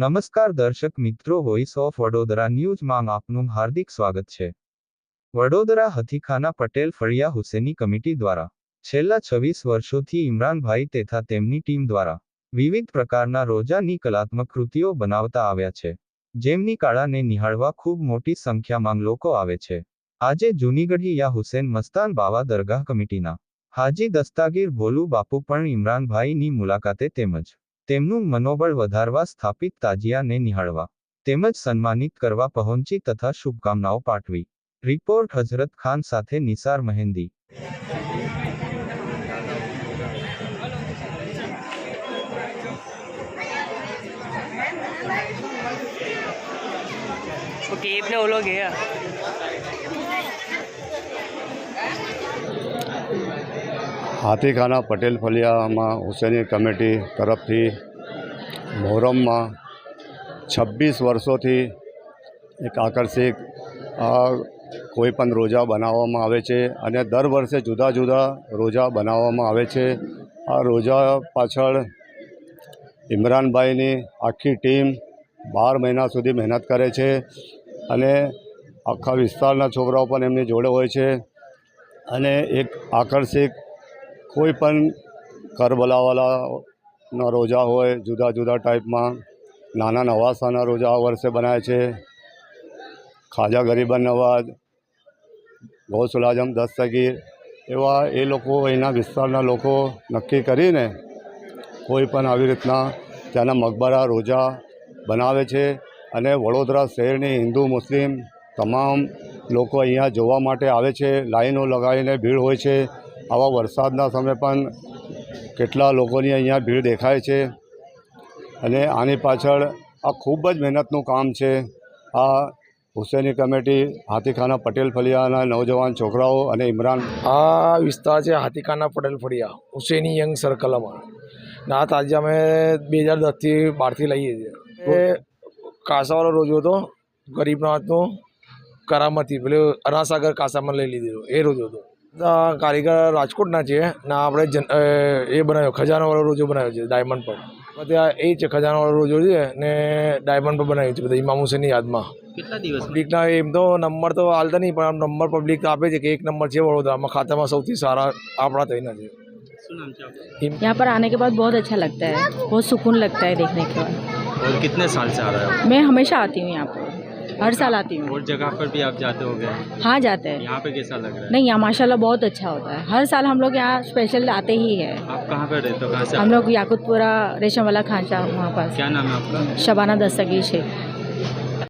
નમસ્કાર દર્શક મિત્રો વોઇસ ઓફ વડોદરા ન્યૂઝમાં આપનું હાર્દિક સ્વાગત છે. વડોદરા હથીખાના પટેલ ફળિયા હુસેની કમિટી દ્વારા છેલ્લા છવ્વીસ વર્ષોથી ઇમરાનભાઈ તથા તેમની ટીમ દ્વારા વિવિધ પ્રકારના રોજાની કલાત્મક કૃતિઓ બનાવતા આવ્યા છે. જેમની કળાને નિહાળવા ખૂબ મોટી સંખ્યામાં લોકો આવે છે. આજે જૂનીગઢી યા હુસેન મસ્તાન બાવા દરગાહ કમિટીના હાજી દસ્તાગીર ભોલુ બાપુ પણ ઇમરાનભાઈની મુલાકાતે તેમજ તેમનું મનોબળ વધારવા સ્થાપિત તાજિયાને નિહાળવા, તેમજ સન્માનિત કરવા પહોંચી તથા શુભકામનાઓ પાઠવી. રિપોર્ટ હઝરત ખાન સાથે નિસાર મહેંદી. ઓકે એમને ઓલો ગયા હાથીખાના પટેલ ફલિયામાં હુસેની કમિટી તરફથી મોહરમમાં છવ્વીસ વર્ષોથી એક આકર્ષિત, આ કોઈ રોજા બનાવવામાં આવે છે અને દર વર્ષે જુદા જુદા રોજા બનાવવામાં આવે છે. આ રોજા પાછળ ઇમરાનભાઈની આખી ટીમ બાર મહિના સુધી મહેનત કરે છે અને આખા વિસ્તારના છોકરાઓ પણ એમની જોડે હોય છે. અને એક આકર્ષિત કોઈ પણ કરબલાવાલાના રોજા હોય, જુદા જુદા ટાઈપમાં, નાના નવાસાના રોજા આ વર્ષે બનાવે છે. ખાજા ગરીબન નવાજ, ગૌસુલ આઝમ, દસ્તગીર, એવા એ લોકો અહીંના વિસ્તારના લોકો નક્કી કરીને કોઈ પણ આવી રીતના ત્યાંના મકબરા રોજા બનાવે છે અને વડોદરા શહેરની હિન્દુ, મુસ્લિમ તમામ લોકો અહીંયા જોવા માટે આવે છે. લાઈનો લગાવીને ભીડ હોય છે. આવા વરસાદના સમયે પણ કેટલા લોકોની અહીંયા ભીડ દેખાય છે અને આની પાછળ આ ખૂબ જ મહેનતનું કામ છે. આ હુસેની કમિટી, હાથીખાના પટેલ ફલિયાના નવજવાન છોકરાઓ અને ઇમરાન. આ વિસ્તાર છે હાથીખાના પટેલ ફળિયા, હુસેની યંગ સર્કલમાં. આ તાજિયા અમે બે હજાર દસથી બહારથી લઈએ છીએ. એ કાસાવાળો રોજો હતો ગરીબનાથનો કરામતી પેલું અનાસાગર કાસામાં લઈ લીધેલો, એ રોજો હતો. કારીગર રાજકોટના છે ને આપણે જન અ, એ બનાવ્યો ખજાનાવાળો રોજો બનાવ્યો છે ડાયમંડ પર ત્યાં એ છે ખજાનાવાળો રોજો છે ને ડાયમંડ પર બનાવ્યું છે બધા ઇમામ હુસેનની યાદમાં कितना दिवस પબ્લિકના એમ તો નંબર તો હાલતા નહીં પણ આમ નંબર પબ્લિક આપે છે કે એક નંબર છે વડોદરામાં ખાતામાં સૌથી સારા આપણા થઈને છે શું નામ છે આપનું? यहाँ पर आने के बाद बहुत अच्छा लगता है बहुत सुकून लगता है देखने के बाद और कितने साल से आ रहे हो मैं हमेशा आती हूँ यहाँ पर हर साल आती हूँ। और जगह पर भी आप जाते हो गए हाँ जाते हैं। यहाँ पे कैसा लग रहा है? नहीं यहाँ माशाल्लाह बहुत अच्छा होता है। हर साल हम लोग यहाँ स्पेशल आते ही है। आप कहाँ पे रहते हो? कहाँ से हम लोग याकूतपुरा रेशम वाला खांचा वहाँ पर पास। क्या नाम है आपका? शबाना दस्तगी शेख।